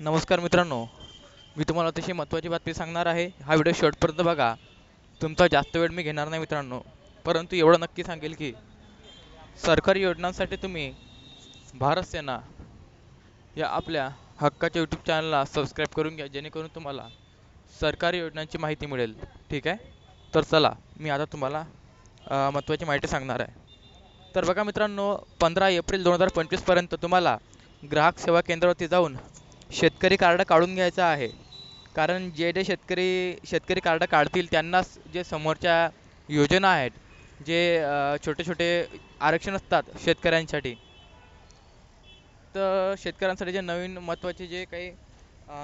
नमस्कार मित्रांनो मी तुम्हाला अतिशय महत्त्वाची बातमी सांगणार आहे. हा व्हिडिओ शेवटपर्यंत बघा. तुमचा जास्त वेळ मी घेणार नाही मित्रांनो. परंतु एवढं नक्की सांगेल की सरकारी योजनांसाठी तुम्ही भारत सेना या आपल्या हक्काच्या यूट्यूब चॅनलला सबस्क्राईब करून घ्या. जेणेकरून तुम्हाला सरकारी योजनांची माहिती मिळेल. ठीक आहे? तर चला मी आता तुम्हाला महत्त्वाची माहिती सांगणार आहे. तर बघा मित्रांनो पंधरा एप्रिल दोन हजार पंचवीसपर्यंत तुम्हाला ग्राहक सेवा केंद्रावरती जाऊन शेतकरी कार्ड काढून घ्यायचं आहे. कारण जे जे शेतकरी शेतकरी कार्ड काढतील त्यांनाच जे समोरच्या योजना आहेत जे छोटे छोटे आरक्षण असतात शेतकऱ्यांसाठी. तर शेतकऱ्यांसाठी जे नवीन महत्त्वाचे जे काही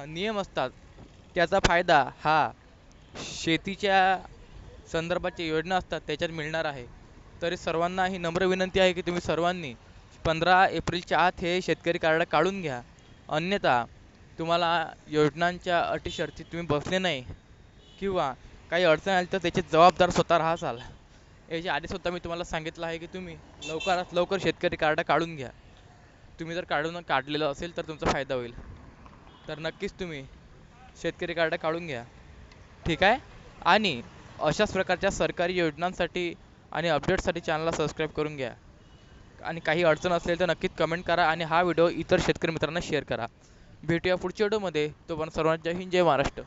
नियम असतात त्याचा फायदा हा शेतीच्या संदर्भाच्या योजना असतात त्याच्यात मिळणार आहे. तरी सर्वांना ही नम्र विनंती आहे की तुम्ही सर्वांनी पंधरा एप्रिलच्या आत हे शेतकरी कार्ड काढून घ्या. अन्यथा तुम्हाला योजनांच्या अटी शर्ती तुम्ही बसले नाही किंवा काही अडचण आली तर त्याचे जबाबदार स्वतः राहसाल याच्या आधीसुद्धा मी तुम्हाला सांगितलं आहे की तुम्ही लवकरात लवकर शेतकरी कार्ड काढून घ्या. तुम्ही जर काढून काढलेलं असेल तर तुमचा फायदा होईल. तर नक्कीच तुम्ही शेतकरी कार्ड काढून घ्या. ठीक आहे? आणि अशाच प्रकारच्या सरकारी योजनांसाठी आणि अपडेट्ससाठी चॅनलला सबस्क्राईब करून घ्या. आणि काही अडचण असेल तर नक्कीच कमेंट करा आणि हा व्हिडिओ इतर शेतकरी मित्रांना शेअर करा. भेटूया पुढच्या व्हिडिओमध्ये तोपर्यंत पण जय हिंद जय महाराष्ट्र.